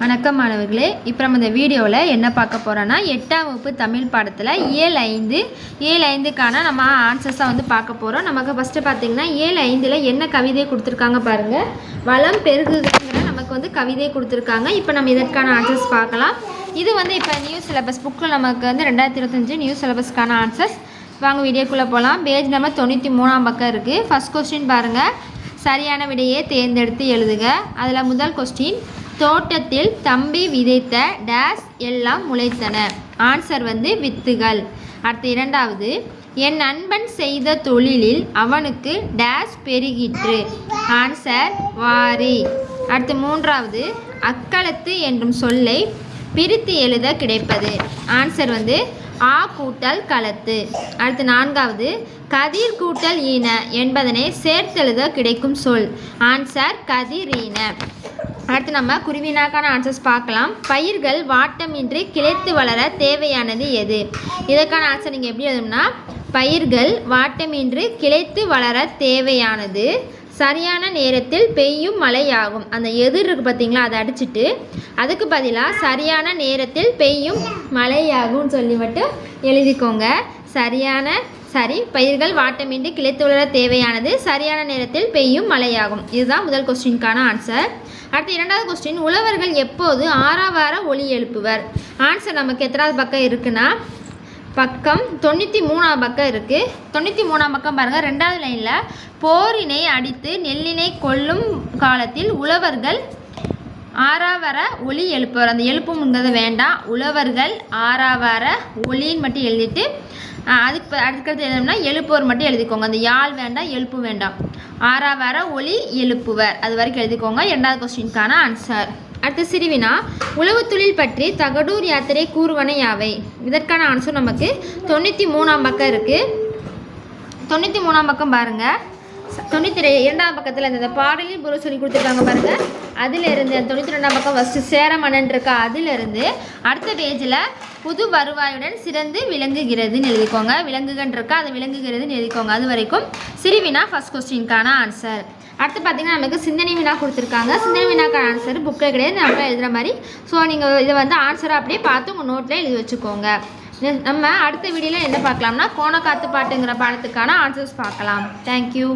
வணக்கம் மாணவர்களே. இப்போ நம்ம இந்த வீடியோவில் என்ன பார்க்க போகிறோன்னா எட்டாம் வகுப்பு தமிழ் பாடத்தில் ஏழு ஐந்து ஏழு ஐந்துக்கான நம்ம ஆன்சர்ஸாக வந்து பார்க்க போகிறோம் நமக்கு ஃபஸ்ட்டு பார்த்தீங்கன்னா ஏழு ஐந்தில் என்ன கவிதை கொடுத்துருக்காங்க பாருங்கள் வளம் பெருகுங்கிற நமக்கு வந்து கவிதை கொடுத்துருக்காங்க. இப்போ நம்ம இதற்கான ஆன்சர்ஸ் பார்க்கலாம். இது வந்து இப்போ நியூ சிலபஸ் புக்கில் நமக்கு வந்து ரெண்டாயிரத்தி இருபத்தஞ்சு நியூ சிலபஸ்க்கான ஆன்சர்ஸ் வாங்க வீடியோக்குள்ளே போகலாம் பேஜ் நம்பர் தொண்ணூற்றி மூணாம் பக்கம் இருக்குது ஃபஸ்ட் கொஸ்டின் பாருங்கள் சரியான விடையே தேர்ந்தெடுத்து எழுதுக. அதில் முதல் கொஸ்டின் தோட்டத்தில் தம்பி விதைத்த டேஸ் எல்லாம் முளைத்தன. ஆன்சர் வந்து வித்துகள். அடுத்து இரண்டாவது. என் நண்பன் செய்த தொழிலில் அவனுக்கு டேஸ் பெருகிற்று. ஆன்சர் வாரி. அடுத்து மூன்றாவது. அக்களத்து என்றும் சொல்லை பிரித்து எழுத கிடைப்பது. ஆன்சர் வந்து ஆ கூட்டல் களத்து. அடுத்து நான்காவது. கதிர் கூட்டல் ஈன என்பதனை சேர்த்தெழுத கிடைக்கும் சொல். ஆன்சர் கதிர் ஈன. அடுத்து நம்ம குருவினாக்கான ஆன்சர்ஸ் பார்க்கலாம். பயிர்கள் வாட்டமின்றி கிளைத்து வளர தேவையானது எது? இதற்கான ஆன்சர் நீங்கள் எப்படி எழுதணும்னா பயிர்கள் வாட்டமின்றி கிளைத்து வளர தேவையானது சரியான நேரத்தில் பெய்யும் மழையாகும். அந்த எதிர் இருக்குது பார்த்தீங்களா அதை அடிச்சிட்டு அதுக்கு பதிலாக சரியான நேரத்தில் பெய்யும் மழையாகும்னு சொல்லி மட்டும் எழுதிக்கோங்க. சரியான சரி பயிர்கள் வாட்டமின்றி கிளைத்து வளர தேவையானது சரியான நேரத்தில் பெய்யும் மழையாகும். இதுதான் முதல் கொஸ்டினுக்கான ஆன்சர். அடுத்து இரண்டாவது கொஸ்டின் உழவர்கள் எப்போது ஆறாவார ஒளி எழுப்புவர்? ஆன்சர் நமக்கு எத்தனாவது பக்கம் இருக்குன்னா பக்கம் தொண்ணூற்றி மூணாம் பக்கம் இருக்குது தொண்ணூற்றி மூணாம் பக்கம் பாருங்கள் ரெண்டாவது லைனில் போரினை அடித்து நெல்லினை கொல்லும் காலத்தில் உழவர்கள் ஆறாவர ஒளி எழுப்புவர். அந்த எழுப்புங்கிறது வேண்டாம். உழவர்கள் ஆறாவர ஒளின்னு மட்டும் எழுதிட்டு அதுக்கு அடுத்தடுத்து எழுதணும்னா என்னன்னா எழுப்புவர் மட்டும் எழுதிக்கோங்க. அந்த யாழ் வேண்டாம் எழுப்பு வேண்டாம். ஆறாவர ஒளி எழுப்புவர். அது வரைக்கும் எழுதிக்கோங்க. இரண்டாவது கொஸ்டினுக்கான ஆன்சர் அடுத்து சிறுவினா உழவு தொழில் பற்றி தகடூர் யாத்திரை கூறுவன யாவை? இதற்கான ஆன்சர் நமக்கு தொண்ணூற்றி மூணாம் பக்கம் இருக்குது தொண்ணூற்றி மூணாம் பக்கம் பாருங்கள் தொண்ணூற்றி இரண்டாம் பக்கத்தில் இந்த பாடலையும் பொருள் சொல்லி கொடுத்துருக்காங்க பாருங்கள் அதிலிருந்து தொண்ணூற்றி ரெண்டாம் பக்கம் ஃபஸ்ட்டு சேரமணன் இருக்கா? அதிலிருந்து அடுத்த பேஜில் புது வருவாயுடன் சிறந்து விளங்குகிறதுன்னு எழுதிக்கோங்க. விலங்குகன் இருக்கா? அது விளங்குகிறதுன்னு எழுதிக்கோங்க. அது வரைக்கும் சிறுவினா ஃபஸ்ட் கொஸ்டின்கான ஆன்சர் அடுத்து பார்த்தீங்கன்னா நமக்கு சிந்தனை வினா கொடுத்துருக்காங்க. சிந்தனை வினாக்கான ஆன்சர் புக்கில் கிடையாது. நம்ம எழுதுகிற மாதிரி. ஸோ நீங்கள் இதை வந்து ஆன்சரை அப்படியே பார்த்து உங்கள் நோட்டில் எழுதி வச்சுக்கோங்க. நம்ம அடுத்த வீடியோவில் என்ன பார்க்கலாம்னா கோணக்காத்து பாட்டுங்கிற பாடத்துக்கான ஆன்சர்ஸ் பார்க்கலாம். தேங்க்யூ